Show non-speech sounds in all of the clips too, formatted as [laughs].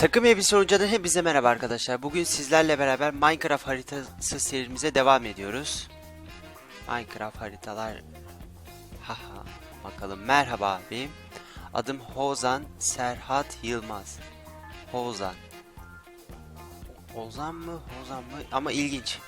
Takım Elbise Oyuncu'dan hepinize merhaba arkadaşlar. Bugün sizlerle beraber Minecraft haritası serimize devam ediyoruz. Minecraft haritalar... Haha bakalım. Merhaba abim. Adım Hozan Serhat Yılmaz. Hozan. Ozan mı? Hozan mı? Ama ilginç.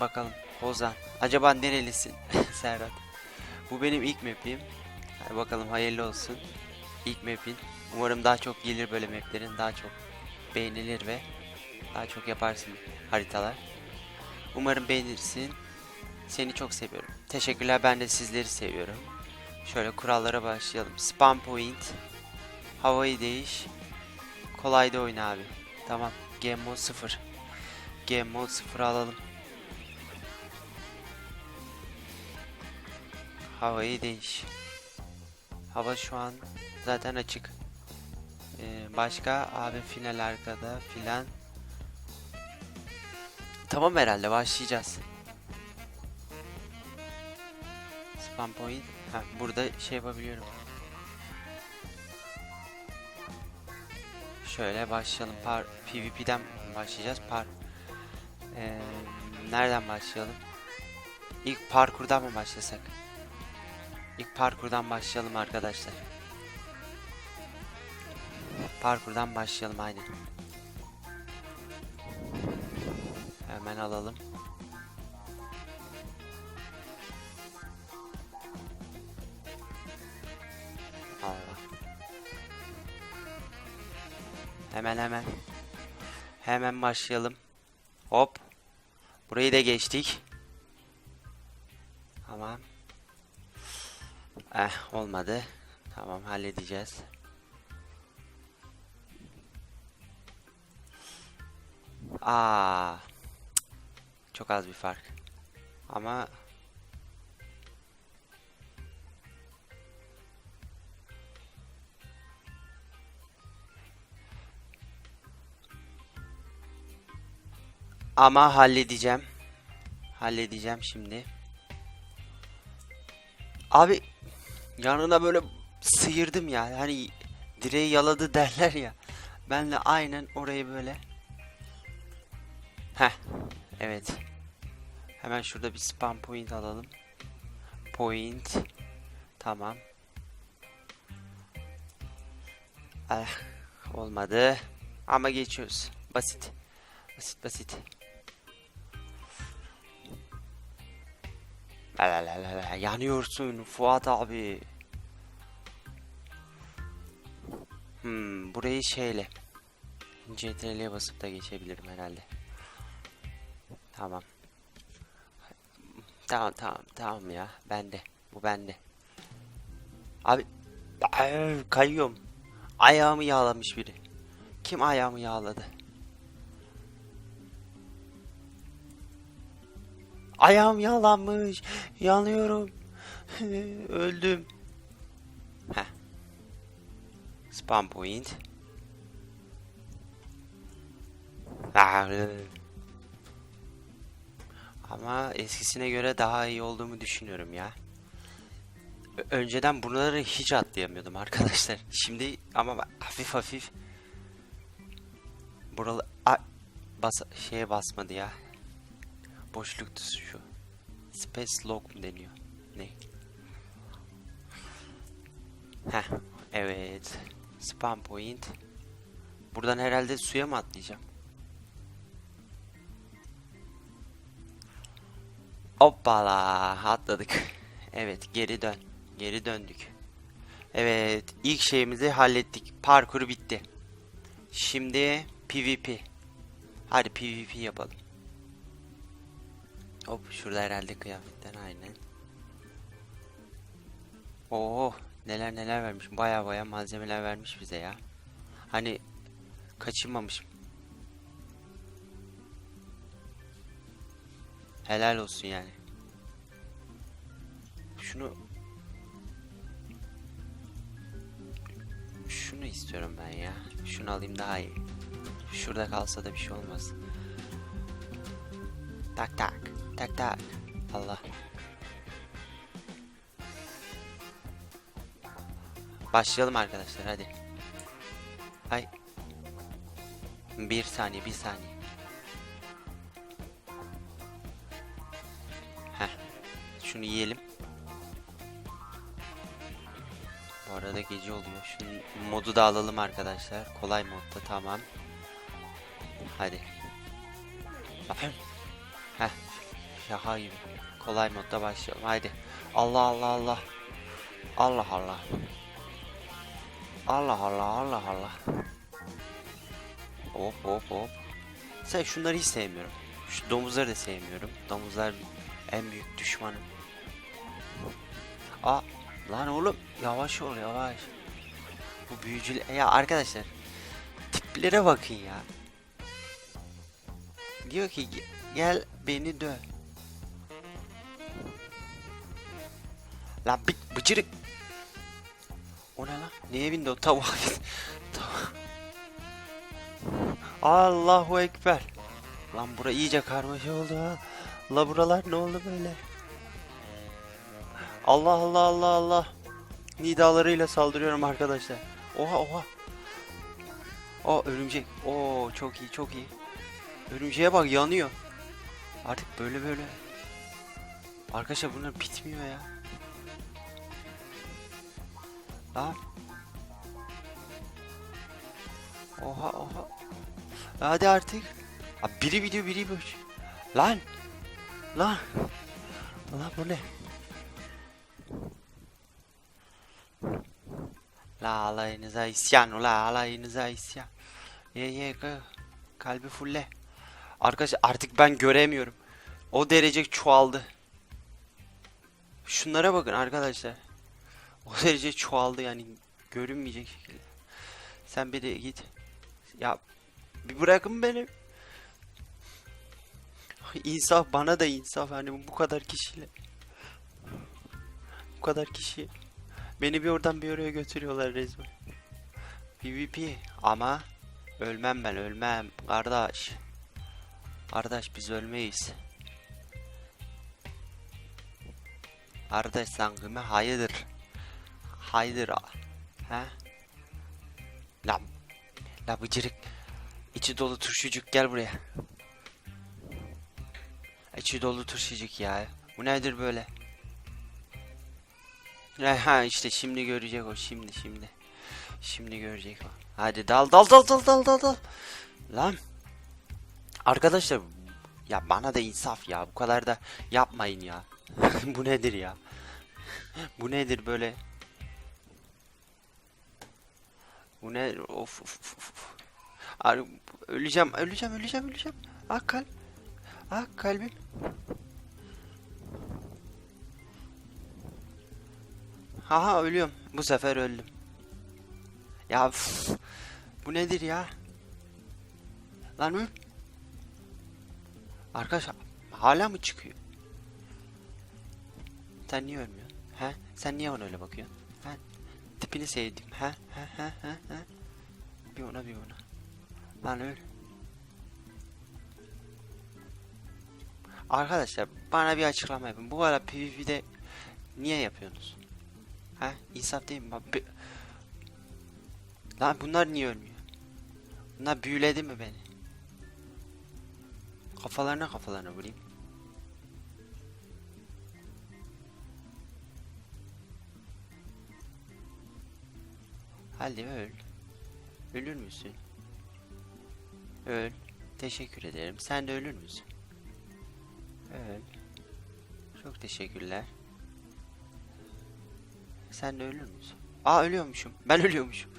Bakalım. Hozan. Acaba nerelisin? [laughs] Serhat. Bu benim ilk map'im. Hadi bakalım hayırlı olsun. İlk map'in. Umarım daha çok gelir böyle maplerin. Daha çok beğenilir ve daha çok yaparsın haritalar. Umarım beğenirsin. Seni çok seviyorum. Teşekkürler ben de sizleri seviyorum. Şöyle kurallara başlayalım. Spam point. Havayı değiş. Kolay da oyna abi. Tamam. Game mode 0. Game mode 0 alalım. Havayı değiş. Hava şu an zaten açık. Ee, başka abi final arkada filan. Tamam herhalde başlayacağız. Spam point. Ha, burada şey yapabiliyorum. Şöyle başlayalım. Par PvP'den başlayacağız. Par Ee, nereden başlayalım? İlk parkurdan mı başlasak? İlk parkurdan başlayalım arkadaşlar. Parkurdan başlayalım aynen. Hemen alalım. Allah. Hemen hemen. Hemen başlayalım. Hop. Burayı da geçtik. Tamam. Eh olmadı. Tamam halledeceğiz. Aa. Çok az bir fark. Ama Ama halledeceğim. Halledeceğim şimdi. Abi yanına böyle sıyırdım ya. Hani direği yaladı [laughs] derler ya. Ben de aynen orayı böyle. Heh. Evet. Hemen şurada bir spam point alalım. Point. Tamam. Ah, olmadı. Ama geçiyoruz. Basit. Basit basit. La la la la. Yanıyorsun Fuat abi. Hmm, burayı şeyle. CTRL'ye basıp da geçebilirim herhalde. Tamam. Tamam tamam tamam ya. Bende. Bu bende. Abi Ay, kayıyorum. Ayağımı yağlamış biri. Kim ayağımı yağladı? Ayağım yağlanmış. Yanıyorum. [laughs] Öldüm. Heh. Spam point. Ah, Ama eskisine göre daha iyi olduğumu düşünüyorum ya. Önceden buraları hiç atlayamıyordum arkadaşlar. [laughs] Şimdi ama hafif hafif buralı A- bas şeye basmadı ya. Boşluk tuşu. Space lock mu deniyor? Ne? Heh, evet. Spam point. Buradan herhalde suya mı atlayacağım? Hoppala atladık. [laughs] Evet geri dön. Geri döndük. Evet ilk şeyimizi hallettik. Parkur bitti. Şimdi PvP. Hadi PvP yapalım. Hop şurada herhalde kıyafetler aynen. Oo neler neler vermiş. Baya baya malzemeler vermiş bize ya. Hani kaçınmamışım. Helal olsun yani. Şunu Şunu istiyorum ben ya. Şunu alayım daha iyi. Şurada kalsa da bir şey olmaz. Tak tak. Tak tak. Allah. Başlayalım arkadaşlar hadi. Ay. Bir saniye, bir saniye. Şunu yiyelim. Bu arada gece oluyor. Şunun modu da alalım arkadaşlar. Kolay modda tamam. Hadi. Aferin. Heh. Şaka gibi. Kolay modda başlayalım. Haydi. Allah Allah Allah. Allah Allah. Allah Allah Allah Allah. Hop hop hop. Sen şunları hiç sevmiyorum. Şu domuzları da sevmiyorum. Domuzlar en büyük düşmanım. Aa lan oğlum yavaş ol yavaş. Bu büyücü ya arkadaşlar tiplere bakın ya. Diyor ki "Ge- gel beni dö. Lan bir bıcırık. O ne lan? Neye bindi o tavuğa bindi. [laughs] Allahu Ekber. Lan bura iyice karmaşa oldu ha. La buralar ne oldu böyle? Allah Allah Allah Allah. Nidalarıyla saldırıyorum arkadaşlar. Oha oha. O örümcek. Oo çok iyi çok iyi. Örümceğe bak yanıyor. Artık böyle böyle. Arkadaşlar bunlar bitmiyor ya. Lan. Oha oha. Hadi artık. Abi biri video biri boş. Lan. Lan. Lan bu ne? La alayınıza isyan ula alayınıza isyan. Ye ye ka- kalbi fulle. Arkadaşlar artık ben göremiyorum. O derece çoğaldı. Şunlara bakın arkadaşlar. O derece çoğaldı yani görünmeyecek şekilde. Sen bir de git. Ya bir bırakın beni. İnsaf bana da insaf hani bu kadar kişiyle. Bu kadar kişi. Beni bir oradan bir oraya götürüyorlar resmen. PvP ama ölmem ben ölmem kardeş. Kardeş biz ölmeyiz. Kardeş kime hayırdır? Hayırdır ha? La, la bıcırık. İçi dolu turşucuk gel buraya. İçi dolu turşucuk ya. Bu nedir böyle? Ha işte şimdi görecek o şimdi şimdi. Şimdi görecek o. Hadi dal dal dal dal dal dal dal. Lan. Arkadaşlar ya bana da insaf ya. Bu kadar da yapmayın ya. [laughs] Bu nedir ya? Bu nedir böyle? Bu ne? Of of of. Ar- öleceğim, öleceğim, öleceğim, öleceğim. Ah kalp. Ah kalbim. Aha ölüyorum. Bu sefer öldüm. Ya üf, bu nedir ya? Lan öl. Arkadaş hala mı çıkıyor? Sen niye ölmüyorsun? He? Sen niye ona öyle bakıyorsun? He? Tipini sevdim. He? He he he he. Bir ona bir ona. Lan öl. Arkadaşlar bana bir açıklama yapın. Bu ara PvP'de niye yapıyorsunuz? Ha? İnsaf değil mi? Lan bunlar niye ölmüyor? Bunlar büyüledi mi beni? Kafalarına kafalarına vurayım. Hadi öl. Ölür müsün? Öl. Teşekkür ederim. Sen de ölür müsün? Öl. Çok teşekkürler. Sen de ölür müsün? Aa ölüyormuşum. Ben ölüyormuşum.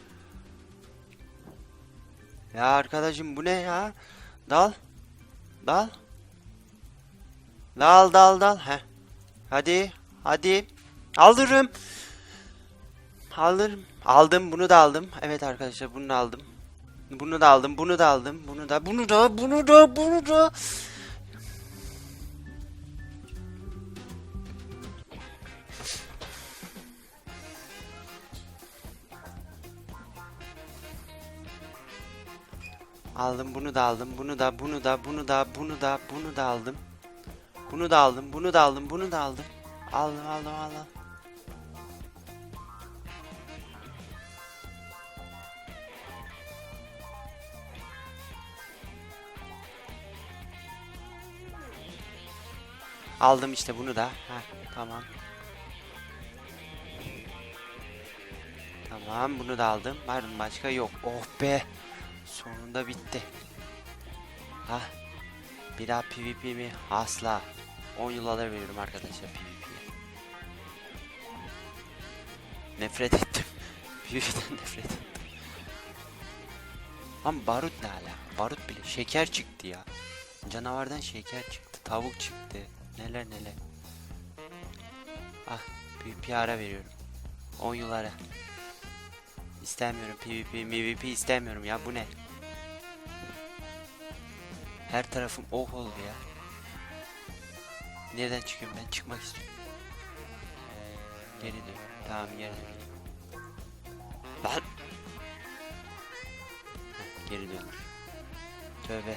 Ya arkadaşım bu ne ya? Dal. Dal. Dal dal dal. Heh. Hadi. Hadi. Aldırırım. Alırım. Aldım. Bunu da aldım. Evet arkadaşlar bunu da aldım. Bunu da aldım. Bunu da aldım. Bunu da. Bunu da. Bunu da. Bunu da. Aldım bunu da aldım. Bunu da bunu da bunu da bunu da bunu da aldım. Bunu da aldım. Bunu da aldım. Bunu da aldım. Aldım aldım aldım. Aldım işte bunu da. Heh, tamam. Tamam bunu da aldım. Var mı başka? Yok. Oh be. Sonunda bitti. Ha. Bir daha PvP mi? Asla. 10 yıl alır veriyorum arkadaşlar PvP'ye. Nefret ettim. [laughs] PvP'den nefret ettim. Lan barut ne ala? Barut bile. Şeker çıktı ya. Canavardan şeker çıktı. Tavuk çıktı. Neler neler. Ah. PvP ara veriyorum. 10 yıl ara. İstemiyorum PvP, MVP istemiyorum ya bu ne? Her tarafım oh oldu ya. Nereden çıkıyorum ben? Çıkmak istiyorum. Geri dön. Tamam geri dön. Lan! Geri dön. Tövbe.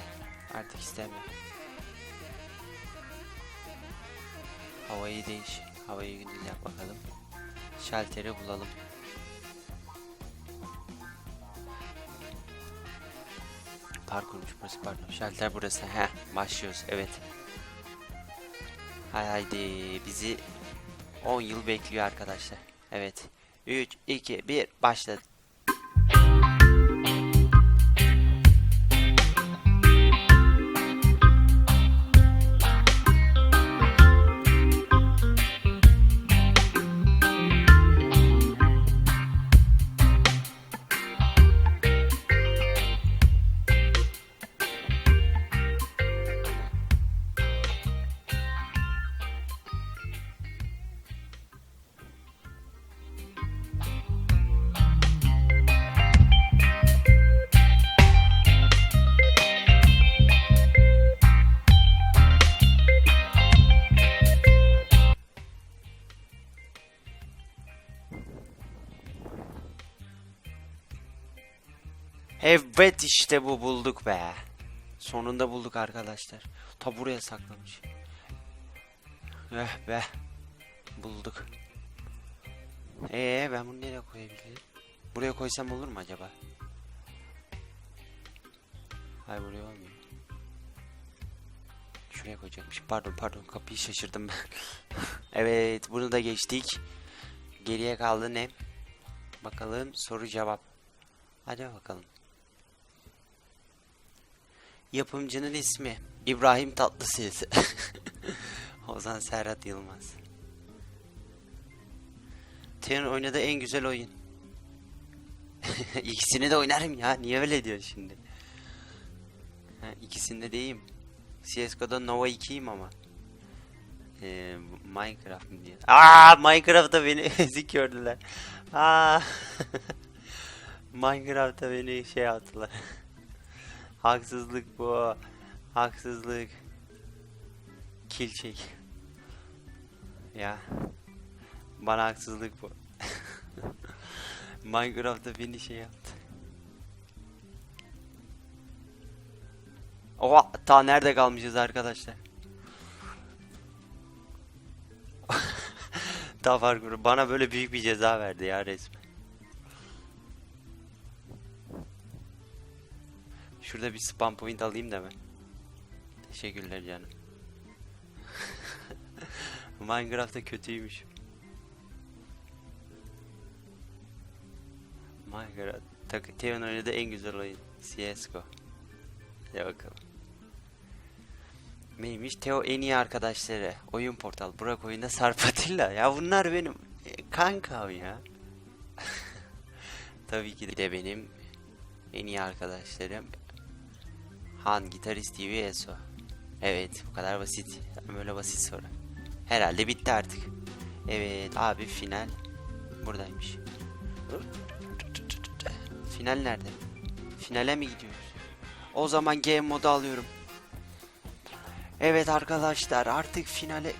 Artık istemiyorum. Havayı değiş. Havayı gündüz yap bakalım. Şalteri bulalım. Parkurmuş burası pardon. Şalter burası. Heh başlıyoruz. Evet. Haydi bizi 10 yıl bekliyor arkadaşlar. Evet. 3, 2, 1 başladı. Evet işte bu bulduk be. Sonunda bulduk arkadaşlar. Ta buraya saklamış. Eh be. Bulduk. Ee ben bunu nereye koyabilirim? Buraya koysam olur mu acaba? Hayır buraya olmuyor. Şuraya koyacakmış. Pardon pardon kapıyı şaşırdım ben. [laughs] evet bunu da geçtik. Geriye kaldı ne? Bakalım soru cevap. Hadi bakalım. Yapımcının ismi İbrahim Tatlıses. [laughs] Ozan Serhat Yılmaz. Teo'nun oynadığı en güzel oyun. [laughs] İkisini de oynarım ya. Niye öyle diyorsun şimdi? Ha, ikisinde deyim. CSGO'da Nova 2'yim ama. Ee, Minecraft mı diye. Aa Minecraft'ta beni [laughs] ezik gördüler. Aa. Minecraft'ta beni şey yaptılar. Haksızlık bu. Haksızlık. Kill çek. Ya. Bana haksızlık bu. [laughs] Minecraft'ta beni şey yaptı. Oha ta nerede kalmışız arkadaşlar? [laughs] ta parkuru bana böyle büyük bir ceza verdi ya resmen. Şurada bir spam point alayım da ben. Teşekkürler canım. [laughs] Minecraft'ta kötüymüş. Minecraft. Teo'nun oynadığı en güzel oyun. CSGO. Ya bakalım. Neymiş? Teo en iyi arkadaşları. Oyun portal. Burak oyunda Sarpatilla. Ya bunlar benim e, kankam ya. [laughs] Tabii ki de benim en iyi arkadaşlarım. Han, Gitarist TV, ESO. Evet, bu kadar basit. Böyle basit soru. Herhalde bitti artık. Evet, abi final buradaymış. Final nerede? Finale mi gidiyoruz? O zaman game modu alıyorum. Evet arkadaşlar, artık finale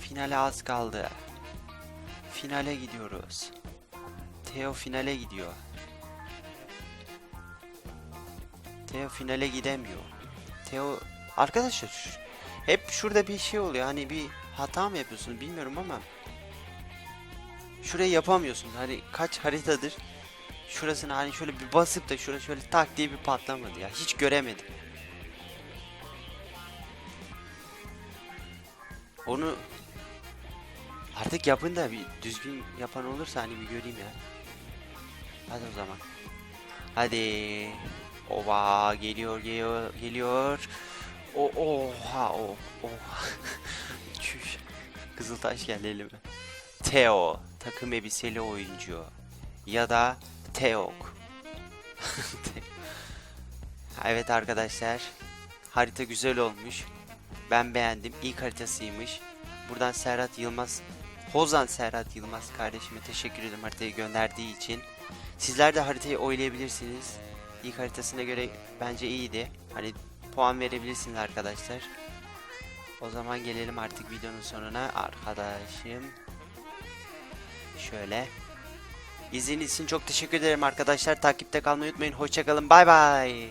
finale az kaldı. Finale gidiyoruz. Teo finale gidiyor. Teo finale gidemiyor. Teo arkadaşlar hep şurada bir şey oluyor. Hani bir hata mı yapıyorsun bilmiyorum ama şurayı yapamıyorsun. Hani kaç haritadır şurasını hani şöyle bir basıp da şurası şöyle tak diye bir patlamadı ya. Hiç göremedim. Onu artık yapın da bir düzgün yapan olursa hani bir göreyim ya. Hadi o zaman. Hadi. Ova geliyor geliyor geliyor. O oha o oha. [laughs] Çüş. Kızıltaş geldi elime. Theo takım elbiseli oyuncu ya da Teok. [laughs] evet arkadaşlar. Harita güzel olmuş. Ben beğendim. İlk haritasıymış. Buradan Serhat Yılmaz Hozan Serhat Yılmaz kardeşime teşekkür ederim haritayı gönderdiği için. Sizler de haritayı oylayabilirsiniz. İlk haritasına göre bence iyiydi. Hani puan verebilirsiniz arkadaşlar. O zaman gelelim artık videonun sonuna. Arkadaşım şöyle. İzlediğiniz için çok teşekkür ederim arkadaşlar. Takipte kalmayı unutmayın. Hoşçakalın. Bay bay.